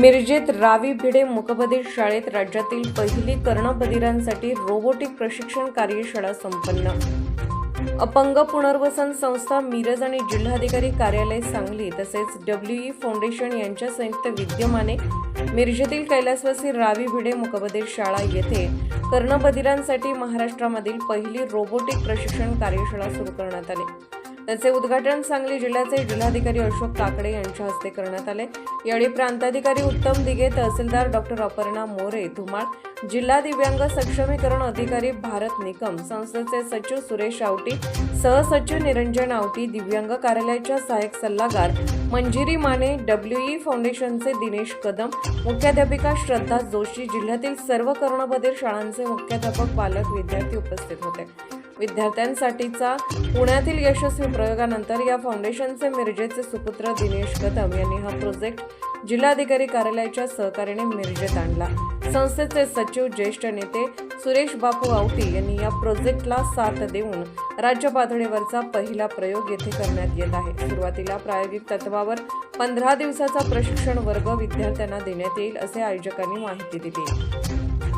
मिरजेत रावी भिडे मुकबधीर शाळेत राज्यातील पहिली कर्णबधिरांसाठी रोबोटिक प्रशिक्षण कार्यशाळा संपन्न. अपंग पुनर्वसन संस्था मिरज आणि जिल्हाधिकारी कार्यालय सांगली तसेच डब्ल्यू ई फाउंडेशन यांच्या संयुक्त विद्यमाने मिरजेतील कैलासवासी रावी भिडे मुकबधीर शाळा येथे कर्णबधिरांसाठी महाराष्ट्रामधील पहिली रोबोटिक प्रशिक्षण कार्यशाळा सुरू करण्यात आली. त्याचे उद्घाटन सांगली जिल्ह्याचे जिल्हाधिकारी अशोक काकडे यांच्या हस्ते करण्यात आले. यावेळी प्रांताधिकारी उत्तम दिगे तहसीलदार डॉक्टर अपर्णा मोरे धुमाळ जिल्हा दिव्यांग सक्षमीकरण अधिकारी भारत निकम संस्थेचे सचिव सुरेश आवटी सहसचिव निरंजन आवटी दिव्यांग कार्यालयाच्या सहाय्यक सल्लागार मंजिरी माने डब्ल्यू ई फाउंडेशनचे दिनेश कदम मुख्याध्यापिका श्रद्धा जोशी जिल्ह्यातील सर्व कर्णबधीर शाळांचे मुख्याध्यापक पालक विद्यार्थी उपस्थित होते. विद्यार्थ्यांसाठीचा पुण्यातील यशस्वी प्रयोगानंतर या फाउंडेशनचे मिरजेचे सुपुत्र दिनेश कदम यांनी हा प्रोजेक्ट जिल्हाधिकारी कार्यालयाच्या सहकार्याने मिरजेत आणला. संस्थेचे सचिव ज्येष्ठ नेते सुरेश बापू आवटी यांनी या प्रोजेक्टला साथ देऊन राज्य पातळीवरचा पहिला प्रयोग येथे करण्यात येत आहे. सुरुवातीला प्रायोगिक तत्वावर पंधरा दिवसाचा प्रशिक्षण वर्ग विद्यार्थ्यांना देण्यात येईल असे आयोजकांनी माहिती दिली.